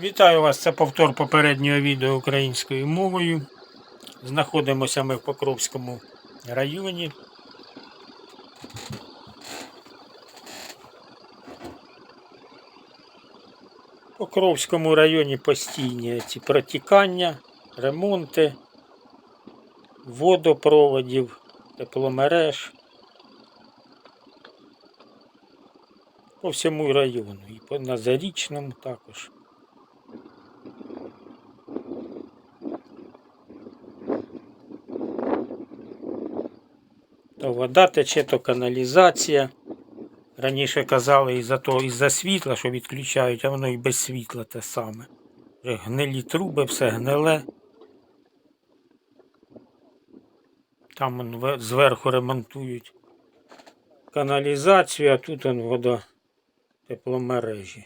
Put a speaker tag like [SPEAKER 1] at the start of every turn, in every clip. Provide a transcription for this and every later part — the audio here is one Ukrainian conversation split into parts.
[SPEAKER 1] Вітаю вас, це повтор попереднього відео українською мовою. Знаходимося ми в Покровському районі. В Покровському районі постійні ці протікання, ремонти, водопроводів, тепломереж. По всьому району і на Зарічному також. То вода тече, то каналізація. Раніше казали із-за того, із-за світла, що відключають, а воно і без світла те саме. Гнилі труби, все гниле. Там зверху ремонтують каналізацію, а тут вода тепломережі.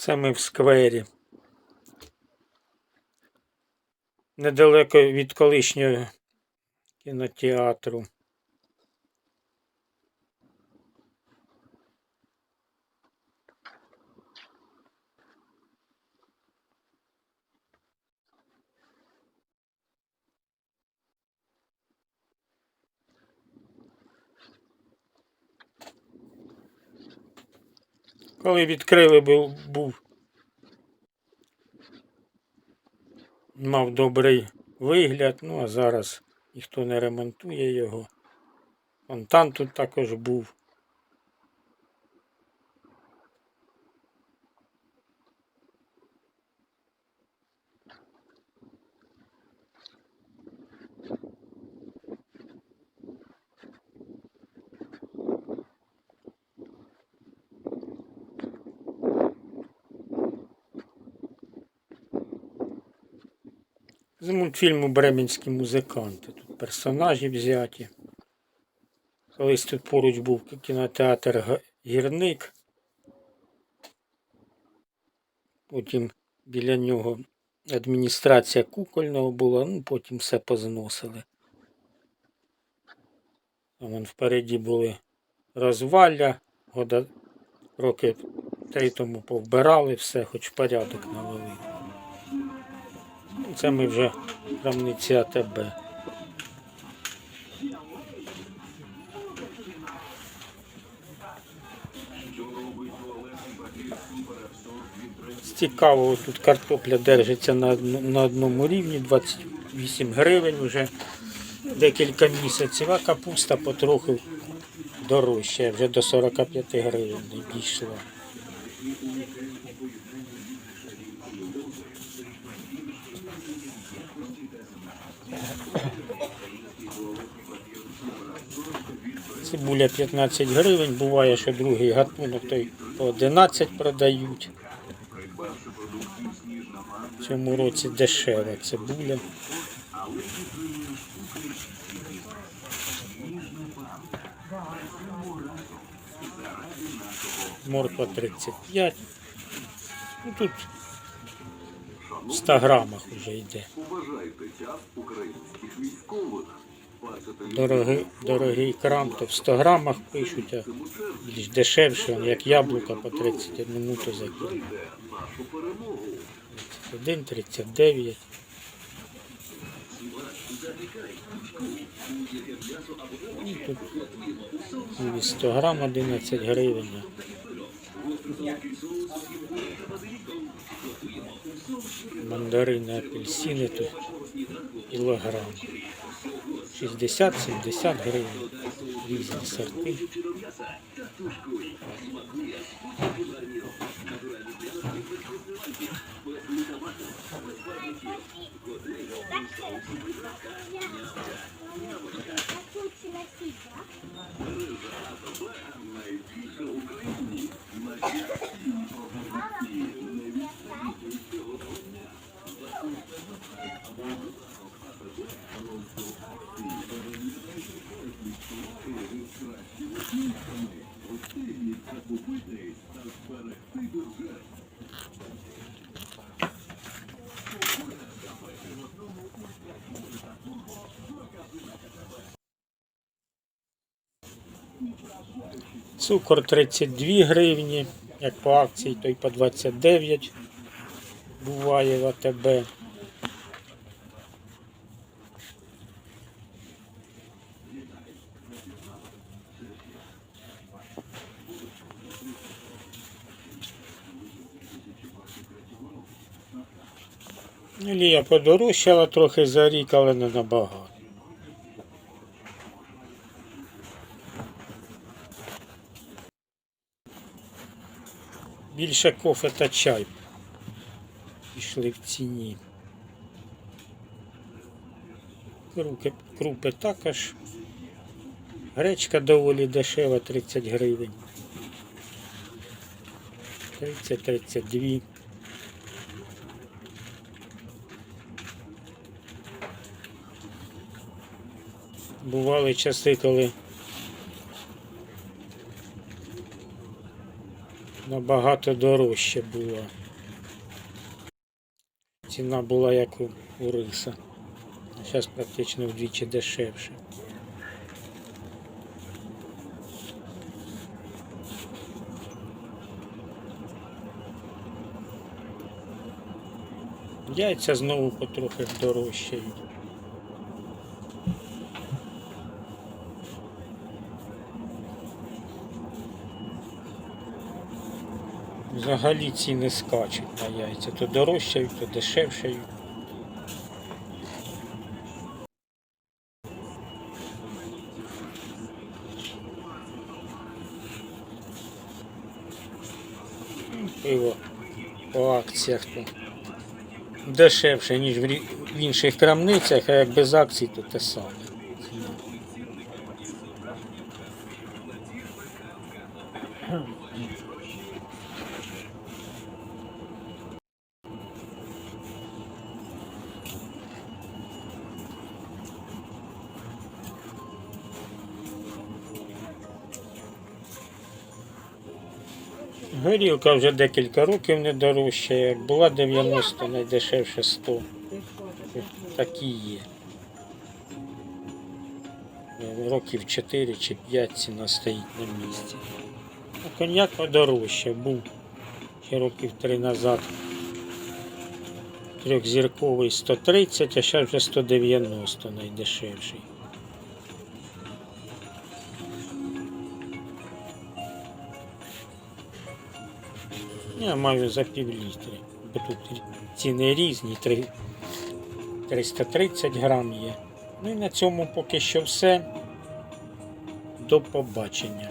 [SPEAKER 1] Це ми в сквері. Недалеко від колишнього кінотеатру. Коли відкрили, був, був мав добрий вигляд, ну а зараз ніхто не ремонтує його. Фонтан тут також був. З мультфільму Бременські музиканти. Тут персонажі взяті. Колись тут поруч був кінотеатр Гірник. Потім біля нього адміністрація кукольного була, ну потім все позносили. А вон впереді були розвалля, года роки три тому повбирали все, хоч порядок навели. Це ми вже крамниці АТБ. З Цікавого тут картопля держиться на, на одному рівні, 28 гривень вже декілька місяців, а капуста потроху дорожча, вже до 45 гривень дійшла. Цибуля 15 гривень, буває, що другий гатунок той по 11 продають. В цьому році дешева цибуля. Морква 35. Ну, тут в 100 грамах вже йде.
[SPEAKER 2] Уважайте час українських військових.
[SPEAKER 1] Дорогий, дорогий крам, то в 100 грамах пишуть, а більш дешевше, як яблука по 31 минуту за кіло. 31, 39. Ну, Тут 100 грам 11 гривень. Мандарини, апельсини тут кілограм. 60-70 гривень. Різні сорти. Thank. Цукор 32 гривні, як по акції, то й по 29 буває в АТБ. Лія подорожчала трохи за рік, але не набагато. Більше кофе та чай пішли в ціні. Крупи, крупи також. Гречка доволі дешева, 30 гривень. 30-32. Бували часи, коли набагато дорожче було. Ціна була як у, у риса. Зараз практично вдвічі дешевше. Яйця знову потрохи дорожчають. Взагалі ціни скачуть на яйця. То дорожчають, то дешевшають. Ну, Пиво по акціях то дешевше, ніж в інших крамницях, а як без акцій, то те саме. Горілка вже декілька років не дорожча, як була 90, найдешевше 100. Такі є. Років 4 чи 5 ціна стоїть на місці. А коньяк подорожче був ще років 3 назад. Трьохзірковий 130, а зараз вже 190 найдешевший. Я маю за пів літри, бо тут ціни різні, 330 грам є. Ну і на цьому поки що все. До побачення.